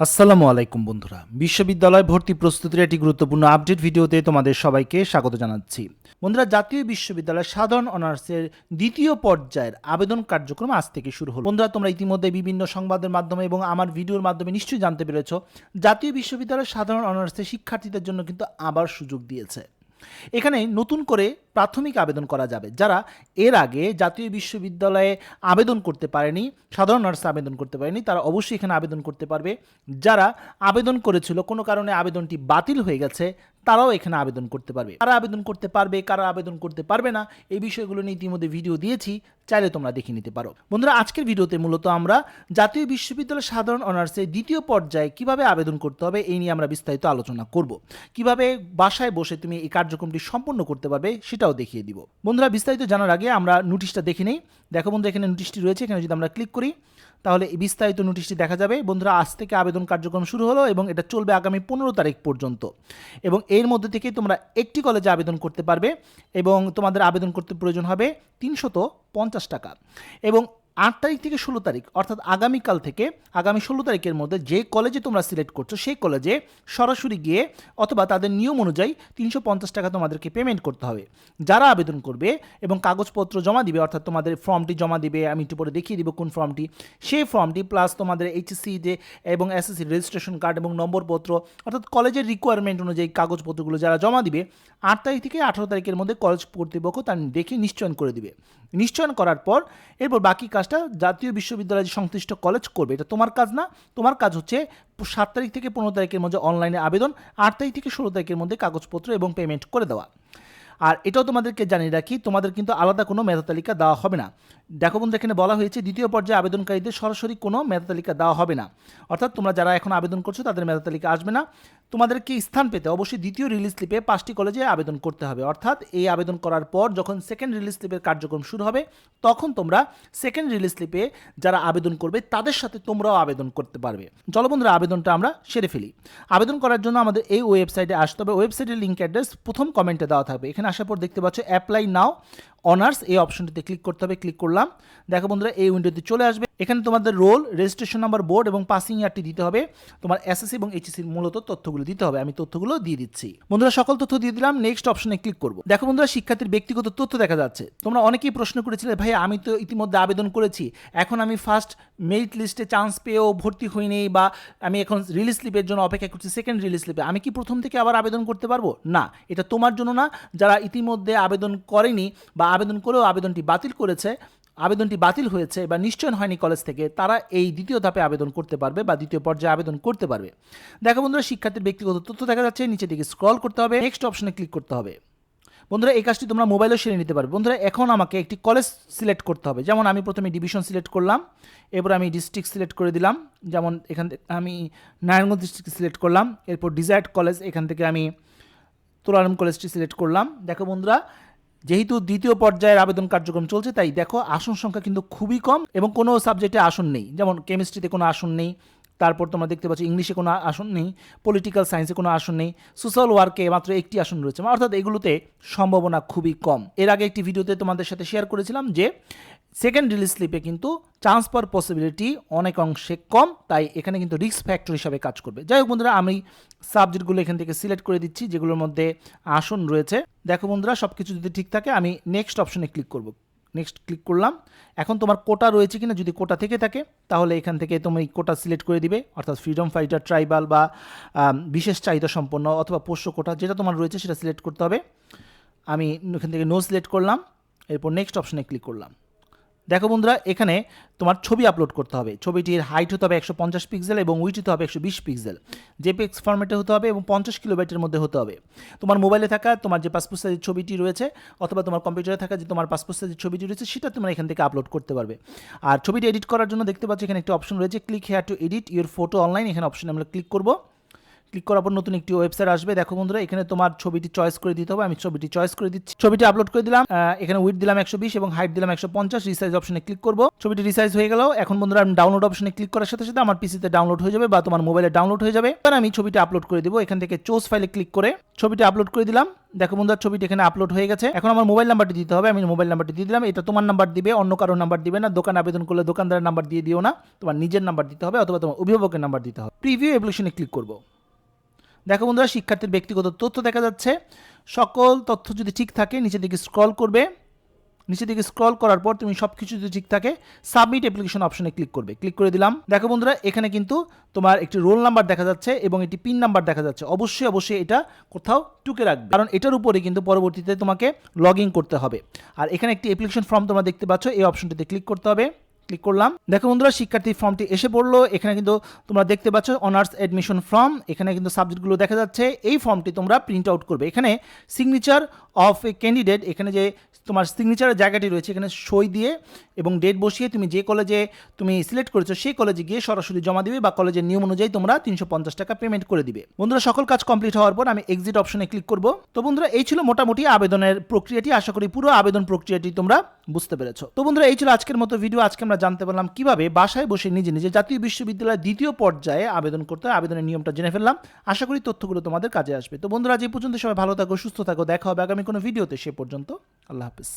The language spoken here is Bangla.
আসসালামু আলাইকুম বন্ধুরা। বিশ্ববিদ্যালয় ভর্তি প্রস্তুতির একটি গুরুত্বপূর্ণ আপডেট ভিডিওতে তোমাদের সবাইকে স্বাগত জানাচ্ছি। বন্ধুরা, জাতীয় বিশ্ববিদ্যালয় সাধারণ অনার্সের দ্বিতীয় পর্যায়ের আবেদন কার্যক্রম আজ থেকে শুরু হলো। বন্ধুরা, তোমরা ইতিমধ্যে বিভিন্ন সংবাদের মাধ্যমে এবং আমার ভিডিওর মাধ্যমে নিশ্চয়ই জানতে পেরেছ, জাতীয় বিশ্ববিদ্যালয় সাধারণ অনার্সের শিক্ষার্থীদের জন্য কিন্তু আবার সুযোগ দিয়েছে। এখানে নতুন করে প্রাথমিক আবেদন করা যাবে। যারা এর আগে জাতীয় বিশ্ববিদ্যালয়ে আবেদন করতে পারেনি, সাধারণ নার্সে আবেদন করতে পারেনি, তারা অবশ্যই এখানে আবেদন করতে পারবে। যারা আবেদন করেছিল, কোনো কারণে আবেদনটি বাতিল হয়ে গেছে তারাও এখানে আবেদন করতে পারবে। কারা আবেদন করতে পারবে, কারা আবেদন করতে পারবে না, এই বিষয়গুলো নিয়ে ইতিমধ্যে ভিডিও দিয়েছি, চাইলে তোমরা দেখে নিতে পারো। বন্ধুরা, আজকের ভিডিওতে মূলত আমরা জাতীয় বিশ্ববিদ্যালয় সাধারণ অনার্সের দ্বিতীয় পর্যায়ে কীভাবে আবেদন করতে হবে এই নিয়ে আমরা বিস্তারিত আলোচনা করব। কীভাবে বাসায় বসে তুমি এই কার্যক্রমটি সম্পন্ন করতে পারবে সেটাও দেখিয়ে দিব। বন্ধুরা, বিস্তারিত জানার আগে আমরা নোটিশটা দেখে নেই। দেখো বন্ধু এখানে নোটিশটি রয়েছে। এখানে যদি আমরা ক্লিক করি তাহলে বিস্তারিত নোটিশটি দেখা যাবে। বন্ধুরা, আজ থেকে আবেদন কার্যক্রম শুরু হলো এবং এটা চলবে আগামী পনেরো তারিখ পর্যন্ত। এবং এর মধ্যে থেকে তোমরা একটি কলেজে আবেদন করতে পারবে এবং তোমাদের আবেদন করতে প্রয়োজন হবে তিনশত পঞ্চাশ টাকা। এবং আট তারিখ থেকে ষোলো তারিখ, অর্থাৎ আগামীকাল থেকে আগামী ষোলো তারিখের মধ্যে যে কলেজে তোমরা সিলেক্ট করছ, সেই কলেজে সরাসরি গিয়ে অথবা তাদের নিয়ম অনুযায়ী তিনশো পঞ্চাশ টাকা তোমাদেরকে পেমেন্ট করতে হবে। যারা আবেদন করবে এবং কাগজপত্র জমা দিবে, অর্থাৎ তোমাদের ফর্মটি জমা দিবে, আমি একটু পরে দেখিয়ে দিব কোন ফর্মটি সেই ফর্মটি প্লাস তোমাদের এইচএসসি যে এবং এসএসসি রেজিস্ট্রেশন কার্ড এবং নম্বরপত্র, অর্থাৎ কলেজের রিকোয়ারমেন্ট অনুযায়ী কাগজপত্রগুলো যারা জমা দিবে, আট তারিখ থেকে আঠারো তারিখের মধ্যে কলেজ কর্তৃপক্ষ তার দেখে নিশ্চয়ন করে দিবে। নিশ্চয়ন করার পর, এরপর বাকি কাজটা জাতীয় বিশ্ববিদ্যালয় সংশ্লিষ্ট কলেজ করবে, এটা তোমার কাজ না। তোমার কাজ হচ্ছে সাত তারিখ থেকে পনেরো তারিখের মধ্যে অনলাইনে আবেদন, আট তারিখ থেকে ষোলো তারিখের মধ্যে কাগজপত্র এবং পেমেন্ট করে দেওয়া। আর এটাও তোমাদেরকে জানিয়ে রাখি, তোমাদের কিন্তু আলাদা কোনো মেধা তালিকা দেওয়া হবে না। দেখো বন্ধু, এখানে বলা হয়েছে দ্বিতীয় পর্যায়ে আবেদনকারীদের সরাসরি কোনো মেধা তালিকা দেওয়া হবে না। অর্থাৎ তোমরা যারা এখন আবেদন করছ, তাদের মেধা তালিকা আসবে না। তোমাদেরকে স্থান পেতে অবশ্যই দ্বিতীয় রিলিজ স্লিপে পাঁচটি কলেজে আবেদন করতে হবে। অর্থাৎ এই আবেদন করার পর যখন সেকেন্ড রিলিজ স্লিপের কার্যক্রম শুরু হবে, তখন তোমরা সেকেন্ড রিলিজ স্লিপে যারা আবেদন করবে, তাদের সাথে তোমরাও আবেদন করতে পারবে। জলবন্ধুরা আবেদনটা আমরা সেরে ফেলি। আবেদন করার জন্য আমাদের এই ওয়েবসাইটে আসতে হবে। ওয়েবসাইটের লিঙ্ক অ্যাড্রেস প্রথম কমেন্টে দেওয়া থাকবে। এখানে আসার পর দেখতে পাচ্ছ অ্যাপ্লাই নাও অনার্স, এই অপশনটিতে ক্লিক করতে হবে, ক্লিক করলাম। দেখো বন্ধুরা, এই উইন্ডোতে চলে আসবে। এখানে তোমাদের রোল, রেজিস্ট্রেশন নাম্বার, বোর্ড এবং পাসিং ইয়ারটি দিতে হবে। তোমার এসএসসি এবং এইচএসসির মূলত তথ্যগুলো দিতে হবে। আমি তথ্যগুলো দিয়ে দিচ্ছি। বন্ধুরা, সকল তথ্য দিয়ে দিলাম। নেক্সট অপশনে ক্লিক করব। দেখো বন্ধুরা, শিক্ষার্থীর ব্যক্তিগত তথ্য দেখা যাচ্ছে। তোমরা অনেকেই প্রশ্ন করেছিলে, ভাই, আমি তো ইতিমধ্যে আবেদন করেছি। এখন আমি ফার্স্ট মেরিট লিস্টে চান্স পেয়েও ভর্তি হইনি বা আমি এখন রিলিজ স্লিপের জন্য অপেক্ষা করছি সেকেন্ড রিলিজ স্লিপে আমি কি প্রথম থেকে আবার আবেদন করতে পারব? না, এটা তোমার জন্য না। যারা ইতিমধ্যে আবেদন করেনি বা আবেদন করেও আবেদনটি বাতিল করেছে, আবেদনটি বাতিল হয়েছে বা নিশ্চয়ন হয়নি কলেজ থেকে, তারা এই দ্বিতীয় ধাপে আবেদন করতে পারবে বা দ্বিতীয় পর্যায়ে আবেদন করতে পারবে। দেখো বন্ধুরা, শিক্ষার্থীর ব্যক্তিগত তথ্য দেখা যাচ্ছে নিচে দিকে স্ক্রল করতে হবে নেক্সট অপশনে ক্লিক করতে হবে। বন্ধুরা, এই কাজটি তোমরা মোবাইলেও সেরে নিতে পারবে বন্ধুরা, এখন আমাকে একটি কলেজ সিলেক্ট করতে হবে। যেমন আমি প্রথমে ডিভিশন সিলেক্ট করলাম, এরপর আমি ডিস্ট্রিক্ট সিলেক্ট করে দিলাম, যেমন এখান থেকে আমি নারায়ণগঞ্জ ডিস্ট্রিক্ট সিলেক্ট করলাম, এরপর ডিজায়ার্ড কলেজ এখান থেকে আমি তোলারাম কলেজটি সিলেক্ট করলাম। দেখো বন্ধুরা যেহেতু দ্বিতীয় পর্যায়ের আবেদন কার্যক্রম চলছে, তাই দেখো আসন সংখ্যা কিন্তু খুবই কম এবং কোনো সাবজেক্টে আসন নেই। যেমন কেমিস্ট্রিতে কোনো আসন নেই, তারপর তোমরা দেখতে পাচ্ছ ইংলিশে কোনো আসন নেই, পলিটিক্যাল সায়েন্সে কোনো আসন নেই, সোশ্যাল ওয়ার্কে মাত্র একটি আসন রয়েছে। অর্থাৎ এগুলোতে সম্ভাবনা খুবই কম। এর আগে একটি ভিডিওতে তোমাদের সাথে শেয়ার করেছিলাম যে সেকেন্ড রিলিজ স্লিপে কিন্তু চান্স পাওয়ার পসিবিলিটি অনেক অংশে কম, তাই এখানে কিন্তু রিস্ক ফ্যাক্টর হিসাবে কাজ করবে। যাই হোক বন্ধুরা, আমি সাবজেক্টগুলো এখান থেকে সিলেক্ট করে দিচ্ছি, যেগুলোর মধ্যে আসন রয়েছে। দেখো বন্ধুরা সব কিছু যদি ঠিক থাকে, আমি নেক্সট অপশনে ক্লিক করব। নেক্সট ক্লিক করলাম। এখন তোমার কোটা রয়েছে কিনা, যদি কোটা থেকে থাকে, তাহলে এখান থেকে তুমি কোটা সিলেক্ট করে দিবে। অর্থাৎ ফ্রিডম ফাইটার ট্রাইবাল বা বিশেষ চাহিদা সম্পন্ন অথবা পোষ্য কোটা, যেটা তোমার রয়েছে, সেটা সিলেক্ট করতে হবে। আমি এখান থেকে নো সিলেক্ট করলাম। এরপর নেক্সট অপশনে ক্লিক করলাম। দেখো বন্ধুরা, এখানে তোমার ছবি আপলোড করতে হবে। ছবিটির হাইট হতে হবে একশো পঞ্চাশ পিক্সেল এবং উইট হতে হবে একশো বিশ পিক্সেল জেপিএক্স ফরম্যাটে হতে হবে এবং পঞ্চাশ কিলোবাইটের মধ্যে হতে হবে। তোমার মোবাইলে থাকা, তোমার যে পাসপোর্ট সাইজের ছবিটি রয়েছে, অথবা তোমার কম্পিউটারে থাকা যে তোমার পাসপোর্ট সাইজের ছবিটি রয়েছে, সেটা তোমরা এখান থেকে আপলোড করতে পারবে। আর ছবিটি এডিট করার জন্য দেখতে পাচ্ছ এখানে একটি অপশন রয়েছে click here to edit your photo online এখানে অপশনে আমরা ক্লিক করব। ক্লিক করার পর নতুন একটি ওয়েবসাইট আসবে। দেখো বন্ধুরা, এখানে তোমার ছবিটি চয়েস করে দিতে হবে। আমি ছবিটি চয়েস করে দিচ্ছি। ছবিটি আপলোড করে দিলাম। এখানে উইথ দিলাম একশো বিশ এবং হাইট দিলাম একশো পঞ্চাশ। রিসাইজ অপশনে ক্লিক করব। ছবিটি রিসাইজ হয়ে গেল। এখন বন্ধুরা, আমি ডাউনলোড অপশনে ক্লিক করার সাথে সাথে আমার পিসিতে ডাউনলোড হয়ে যাবে বা তোমার মোবাইলে ডাউনলোড হয়ে যাবে। এবার আমি ছবিটি আপলোড করে দেবো। এখান থেকে চোজ ফাইলে ক্লিক করে ছবিটি আপলোড করে দিলাম। দেখো বন্ধুরা, ছবিটি এখানে আপলোড হয়ে গেছে। এখন আমার মোবাইল নাম্বারটি দিতে হবে। আমি মোবাইল নাম্বারটি দিয়ে দিলাম। এটা তোমার নাম্বার দিবে, অন্য কারোর নাম্বার দিবে না। দোকান আবেদন করলে দোকানদারের নাম্বার দিয়ে দিও না। তোমার নিজের নাম্বার দিতে হবে অথবা তোমার অভিভাবকের নাম্বার দিতে হবে। প্রিভিউ অ্যাপ্লিকেশনে ক্লিক করব। দেখো বন্ধুরা, শিক্ষার্থীর ব্যক্তিগত তথ্য দেখা যাচ্ছে। সকল তথ্য যদি ঠিক থাকে, নিচের দিকে স্ক্রল করবে। নিচের দিকে স্ক্রল করার পর তুমি সব কিছু যদি ঠিক থাকে সাবমিট অ্যাপ্লিকেশন অপশনে ক্লিক করবে। ক্লিক করে দিলাম। দেখো বন্ধুরা, এখানে কিন্তু তোমার একটি রোল নাম্বার দেখা যাচ্ছে এবং একটি পিন নাম্বার দেখা যাচ্ছে। অবশ্যই অবশ্যই এটা কোথাও টুকে রাখবে। কারণ এটার উপরে কিন্তু পরবর্তীতে তোমাকে লগ করতে হবে। আর এখানে একটি অ্যাপ্লিকেশন ফর্ম তোমরা দেখতে পাচ্ছ, এই অপশনটিতে ক্লিক করতে হবে। ক্লিক করলাম। দেখো বন্ধুরা, শিক্ষার্থী ফর্মটি এসে পড়ল। এখানে কিন্তু তোমরা দেখতে পাচ্ছ অনার্স অ্যাডমিশন ফর্ম এখানে কিন্তু সাবজেক্টগুলো দেখা যাচ্ছে। এই ফর্মটি তোমরা প্রিন্ট আউট করবে। এখানে সিগনেচার অফ এ ক্যান্ডিডেট এখানে যে তোমার সিগনেচারের জায়গাটি রয়েছে এখানে সই দিয়ে এবং ডেট বসিয়ে তুমি যে কলেজে তুমি সিলেক্ট করেছ সেই কলেজে গিয়ে সরাসরি জমা দিবে বা কলেজের নিয়ম অনুযায়ী তোমরা তিনশো পঞ্চাশ টাকা পেমেন্ট করে দিবে। বন্ধুরা, সকল কাজ কমপ্লিট হওয়ার পর আমি এক্সিট অপশনে ক্লিক করব। তো বন্ধুরা, এই ছিল মোটামুটি আবেদনের প্রক্রিয়াটি। আশা করি পুরো আবেদন প্রক্রিয়াটি তোমরা বুঝতে পেরেছ। তো বন্ধুরা, এই ছিল আজকের মতো ভিডিও আজকে আমরা জানতে পারলাম কীভাবে বাসায় বসে নিজে নিজে জাতীয় বিশ্ববিদ্যালয়ের দ্বিতীয় পর্যায়ে আবেদন করতে হয়। আবেদনের নিয়মটা জেনে ফেললাম। আশা করি তথ্যগুলো তোমাদের কাজে আসবে। তো বন্ধুরা যে পর্যন্ত সবাই ভালো থাকো, সুস্থ থাকো। দেখা হবে আগামী কোনো ভিডিওতে সে পর্যন্ত আল্লাহ হাফিজ।